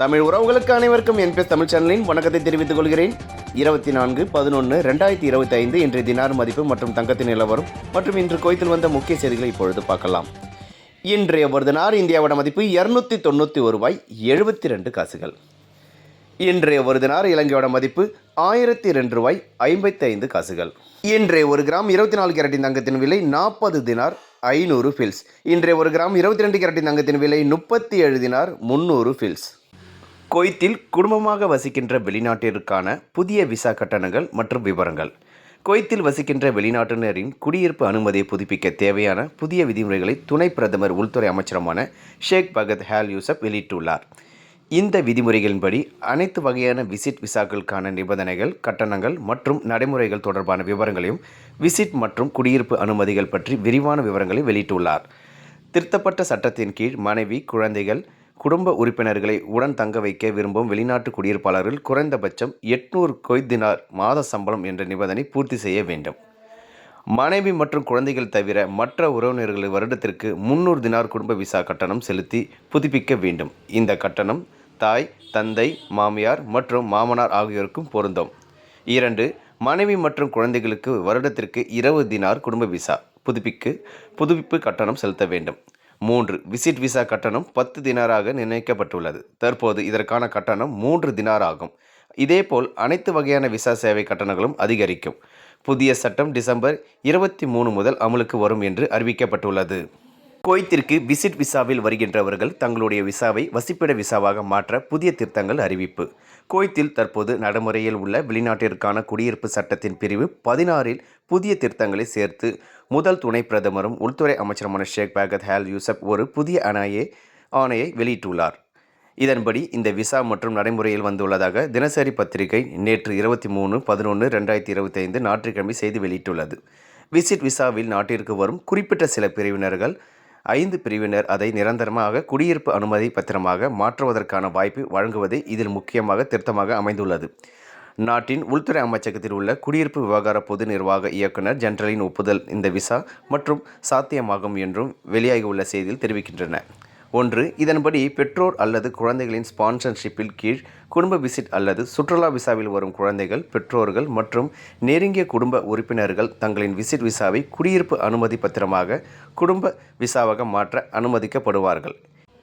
தமிழ் உறவுகளுக்கு அனைவருக்கும் என் தமிழ் சேனலின் வணக்கத்தை தெரிவித்துக் கொள்கிறேன். இருபத்தி நான்கு பதினொன்று ரெண்டாயிரத்தி இருபத்தி ஐந்து இன்றைய தினார் மதிப்பு மற்றும் தங்கத்தின் நிலவரம் மற்றும் இன்று கோயத்தில் வந்த முக்கிய செய்திகளை இப்பொழுது பார்க்கலாம். இன்றைய ஒரு தினார் இந்தியாவோட மதிப்பு இரநூத்தி தொண்ணூற்றி ஒரு ரூபாய் எழுபத்தி ரெண்டு காசுகள். இன்றைய ஒரு தினார் இலங்கையோட மதிப்பு ஆயிரத்தி ரெண்டு ரூபாய் ஐம்பத்தி ஐந்து காசுகள். இன்றைய ஒரு கிராம் இருபத்தி நாலு கேரட்டின் தங்கத்தின் விலை நாற்பது தினார் ஐநூறு ஃபில்ஸ் இன்றைய ஒரு கிராம் இருபத்தி ரெண்டு கேரட்டின் தங்கத்தின் விலை முப்பத்தி ஏழு தினார் முந்நூறு ஃபில்ஸ் கொய்த்தில் குடும்பமாக வசிக்கின்ற வெளிநாட்டிற்கான புதிய விசா கட்டணங்கள் மற்றும் விவரங்கள். கொய்த்தில் வசிக்கின்ற வெளிநாட்டினரின் குடியிருப்பு அனுமதியை புதுப்பிக்க தேவையான புதிய விதிமுறைகளை துணை பிரதமர் உள்துறை அமைச்சருமான ஷேக் பகத் ஹேல் யூசப் வெளியிட்டுள்ளார். இந்த விதிமுறைகளின்படி அனைத்து வகையான விசிட் விசாக்களுக்கான நிபந்தனைகள் கட்டணங்கள் மற்றும் நடைமுறைகள் தொடர்பான விவரங்களையும் விசிட் மற்றும் குடியிருப்பு அனுமதிகள் பற்றி விரிவான விவரங்களை வெளியிட்டுள்ளார். திருத்தப்பட்ட சட்டத்தின் கீழ் மனைவி குழந்தைகள் குடும்ப உறுப்பினர்களை உடன் தங்க வைக்க விரும்பும் வெளிநாட்டு குடியிருப்பாளர்கள் குறைந்தபட்சம் எட்நூறு கொய்தினார் மாத சம்பளம் என்ற நிபந்தனை பூர்த்தி செய்ய வேண்டும். மனைவி மற்றும் குழந்தைகள் தவிர மற்ற உறவினர்களை வருடத்திற்கு முன்னூறு தினார் குடும்ப விசா கட்டணம் செலுத்தி புதுப்பிக்க வேண்டும். இந்த கட்டணம் தாய் தந்தை மாமியார் மற்றும் மாமனார் ஆகியோருக்கும் பொருந்தும். இரண்டு மனைவி மற்றும் குழந்தைகளுக்கு வருடத்திற்கு இருபது தினார் குடும்ப விசா புதுப்பிக்கு புதுப்பிப்பு கட்டணம் செலுத்த வேண்டும். மூன்று. விசிட் விசா கட்டணம் பத்து தினாராக நிர்ணயிக்கப்பட்டுள்ளது. தற்போது இதற்கான கட்டணம் மூன்று தினார் ஆகும் இதேபோல் அனைத்து வகையான விசா சேவை கட்டணங்களும் அதிகரிக்கும். புதிய சட்டம் டிசம்பர் இருபத்தி மூணு முதல் அமலுக்கு வரும் என்று அறிவிக்கப்பட்டுள்ளது. குவைத்திற்கு விசிட் விசாவில் வருகின்றவர்கள் தங்களுடைய விசாவை வசிப்பிட விசாவாக மாற்ற புதிய திருத்தங்கள் அறிவிப்பு. குவைத்தில் தற்போது நடைமுறையில் உள்ள வெளிநாட்டிற்கான குடியிருப்பு சட்டத்தின் பிரிவு பதினாறில் புதிய திருத்தங்களை சேர்த்து முதல் துணை பிரதமரும் உள்துறை அமைச்சருமான ஷேக் பாகத் ஹேல் யூசப் ஒரு புதிய அணையை ஆணையை வெளியிட்டுள்ளார். இதன்படி இந்த விசா மற்றும் நடைமுறையில் வந்துள்ளதாக தினசரி பத்திரிகை நேற்று இருபத்தி மூணு பதினொன்று ரெண்டாயிரத்தி இருபத்தி ஐந்து ஞாயிற்றுக்கிழமை செய்தி வெளியிட்டுள்ளது. விசிட் விசாவில் நாட்டிற்கு வரும் குறிப்பிட்ட சில பிரிவினர்கள் ஐந்து பிரிவினர் அதை நிரந்தரமாக குடியிருப்பு அனுமதி பத்திரமாக மாற்றுவதற்கான வாய்ப்பு வழங்குவதே இதில் முக்கியமாக திருத்தமாக அமைந்துள்ளது. நாட்டின் உள்துறை அமைச்சகத்தில் உள்ள குடியிருப்பு விவகார பொது நிர்வாக இயக்குனர் ஜெனரலின் ஒப்புதல் இந்த விசா மற்றும் சாத்தியமாகும் என்றும் வெளியாகியுள்ள செய்தியில் தெரிவிக்கின்றன. ஒன்று இதன்படி பெற்றோர் அல்லது குழந்தைகளின் ஸ்பான்சர்ஷிப்பில் கீழ் குடும்ப விசிட் அல்லது சுற்றுலா விசாவில் வரும் குழந்தைகள் பெற்றோர்கள் மற்றும் நெருங்கிய குடும்ப உறுப்பினர்கள் தங்களின் விசிட் விசாவை குடியிருப்பு அனுமதி பத்திரமாக குடும்ப விசாவாக மாற்ற அனுமதிக்கப்படுவார்கள்.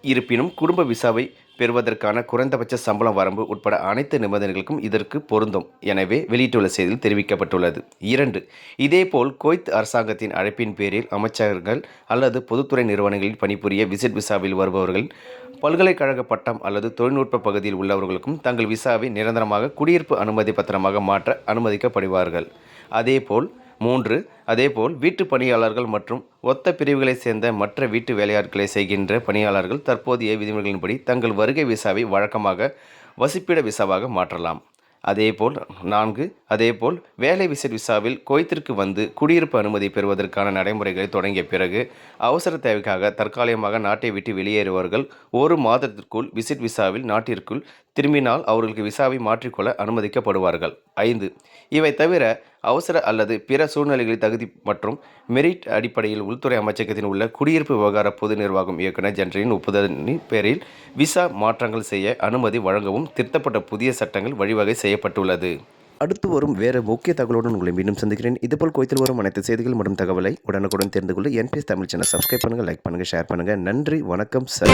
இருப்பினும் குடும்ப விசாவை பெறுவதற்கான குறைந்தபட்ச சம்பளம் வரம்பு உட்பட அனைத்து நிபந்தனைகளுக்கும் இதற்கு பொருந்தும் எனவே வெளியிட்டுள்ள செய்தியில் தெரிவிக்கப்பட்டுள்ளது. இரண்டு இதேபோல் குவைத் அரசாங்கத்தின் அழைப்பின் பேரில் அமைச்சர்கள் அல்லது பொதுத்துறை நிறுவனங்களில் பணிபுரிய விசிட் விசாவில் வருபவர்கள் பல்கலைக்கழக பட்டம் அல்லது தொழில்நுட்ப பகுதியில் உள்ளவர்களுக்கும் தங்கள் விசாவை நிரந்தரமாக குடியிருப்பு அனுமதி பத்திரமாக மாற்ற அனுமதிக்கப்படுவார்கள். அதேபோல் மூன்று அதேபோல் வீட்டு பணியாளர்கள் மற்றும் ஒத்த பிரிவுகளைச் சேர்ந்த மற்ற வீட்டு வேலையாட்களை செய்கின்ற பணியாளர்கள் தற்போதைய விதிமுறைகளின்படி தங்கள் வருகை விசாவை வழக்கமாக வசிப்பிட விசாவாக மாற்றலாம். அதேபோல் நான்கு அதேபோல் வேலை விசிட் விசாவில் குவைத்திற்கு வந்து குடியிருப்பு அனுமதி பெறுவதற்கான நடைமுறைகளை தொடங்கிய பிறகு அவசர தேவைக்காக தற்காலிகமாக நாட்டை விட்டு வெளியேறுவர்கள் ஒரு மாதத்திற்குள் விசிட் விசாவில் நாட்டிற்குள் திரும்பினால் அவர்களுக்கு விசாவை மாற்றிக்கொள்ள அனுமதிக்கப்படுவார்கள். ஐந்து. இவை தவிர அவசர அல்லது பிற சூழ்நிலைகளில் தகுதி மற்றும் மெரிட் அடிப்படையில் உள்துறை அமைச்சகத்தில் உள்ள குடியிருப்பு விவகார பொது நிர்வாகம் இயக்குனர் ஜெனரலின் ஒப்புதலின் பேரில் விசா மாற்றங்கள் செய்ய அனுமதி வழங்கவும் திருத்தப்பட்ட புதிய சட்டங்கள் வழிவகை செய்யப்பட்டுள்ளது. அடுத்து வரும் வேறு முக்கிய தகவலுடன் உங்களை மீண்டும் சந்திக்கிறேன். இதுபோல் கோயத்தில் வரும் அனைத்து செய்திகள் மற்றும் தகவலை உடனுக்குடன் தெரிந்து கொள்ள என்பிஎஸ் தமிழ் சேனல் சப்ஸ்கிரைப் பண்ணுங்கள் லைக் பண்ணுங்கள் ஷேர் பண்ணுங்கள் நன்றி வணக்கம் சார்